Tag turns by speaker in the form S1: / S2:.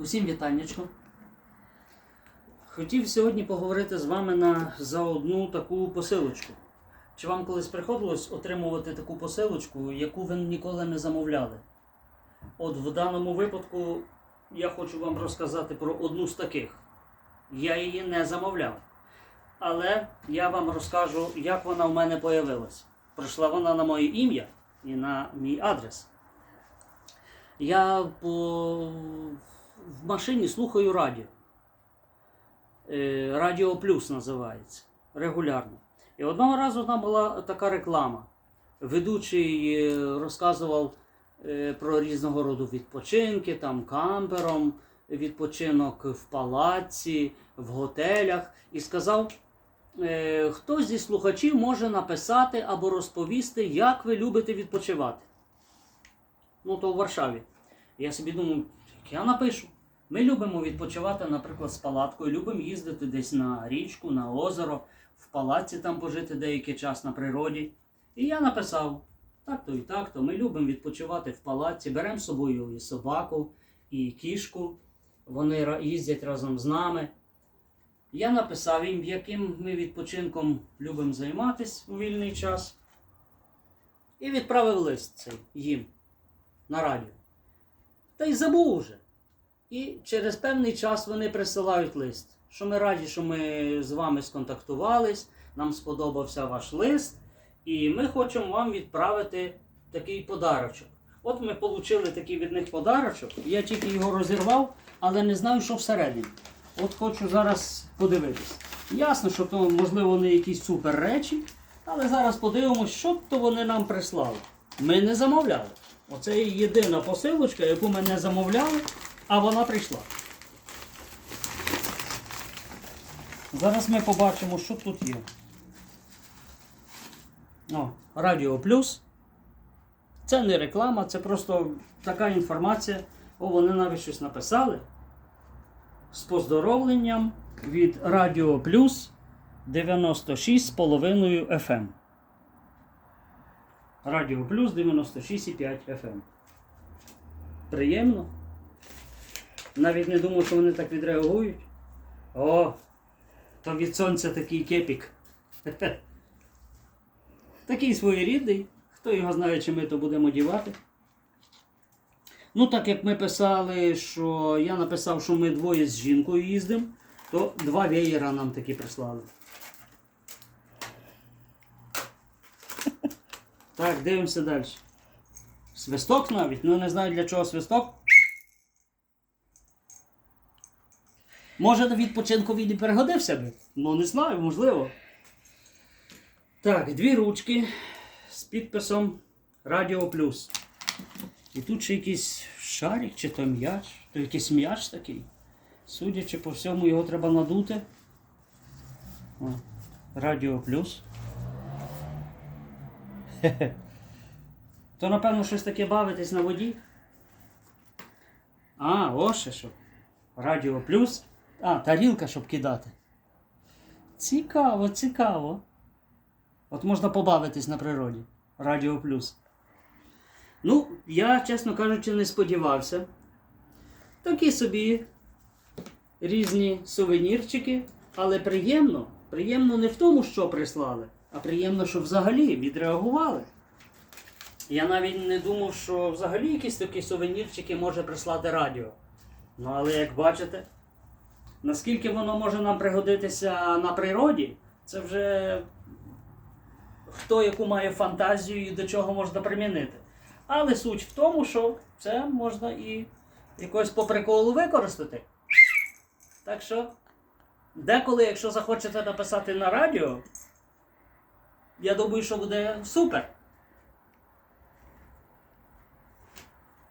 S1: Усім вітаннячко. Хотів сьогодні поговорити з вами на, за одну таку посилочку. Чи вам колись приходилось отримувати таку посилочку, яку ви ніколи не замовляли? От в даному випадку я хочу вам розказати про одну з таких. Я її не замовляв. Але я вам розкажу, як вона в мене появилась. Прийшла вона на моє ім'я і на мій адрес. Я по... в машині слухаю радіо. Е, Радіо Плюс називається. Регулярно. І одного разу там була така реклама. Ведучий е, розказував е, про різного роду відпочинки, там кампером, відпочинок в палаці, в готелях. І сказав, е, хто зі слухачів може написати або розповісти, як ви любите відпочивати. Ну, то в Варшаві. Я собі думаю, я напишу. Ми любимо відпочивати, наприклад, з палаткою, любимо їздити десь на річку, на озеро, в палаці там пожити деякий час на природі. І я написав: так-то і так-то. Ми любимо відпочивати в палаці, беремо з собою і собаку, і кішку. Вони їздять разом з нами. Я написав їм, яким ми відпочинком любимо займатися у вільний час. І відправив лист цей їм на радіо. Та й забув уже. І через певний час вони присилають лист, що ми раді, що ми з вами сконтактувались, нам сподобався ваш лист, і ми хочемо вам відправити такий подарочок. От ми отримали такий від них подарочок. Я тільки його розірвав, але не знаю, що всередині. От хочу зараз подивитись. Ясно, що то, можливо, не якісь супер речі, але зараз подивимось, що то вони нам прислали. Ми не замовляли. Оце єдина посилочка, яку ми не замовляли, а вона прийшла. Зараз ми побачимо, що тут є. О, Радіо Плюс. Це не реклама, це просто така інформація. О, вони навіть щось написали. З поздоровленням від Радіо Плюс 96,5 FM. Радіо Плюс 96,5 FM. Приємно. Навіть не думав, що вони так відреагують. О, то від сонця такий кепік. Такий своєрідний. Хто його знає, чи ми то будемо дівати. Ну, так як ми писали, що я написав, що ми двоє з жінкою їздимо, то два веєра нам такі прислали. Так, дивимося далі. Свисток навіть, ну не знаю для чого свисток. Може до відпочинку він і перегодився би? Ну не знаю, можливо. Так, дві ручки з підписом Радіо Плюс. І тут ще якийсь шарик чи то м'яч, то якийсь м'яч такий. Судячи по всьому, його треба надути. Радіо Плюс. То, напевно, щось таке бавитись на воді. А, ось що. Радіо Плюс. А, тарілка, щоб кидати. Цікаво, цікаво. От можна побавитись на природі. Радіо Плюс. Ну, я, чесно кажучи, не сподівався. Такі собі різні сувенірчики, але приємно. Приємно не в тому, що прислали, а приємно, що взагалі відреагували. Я навіть не думав, що взагалі якісь такі сувенірчики може прислати радіо. Ну, але як бачите, наскільки воно може нам пригодитися на природі, це вже хто яку має фантазію і до чого можна примінити. Але суть в тому, що це можна і якось по приколу використати. Так що, деколи, якщо захочете написати на радіо, я думаю, що буде супер.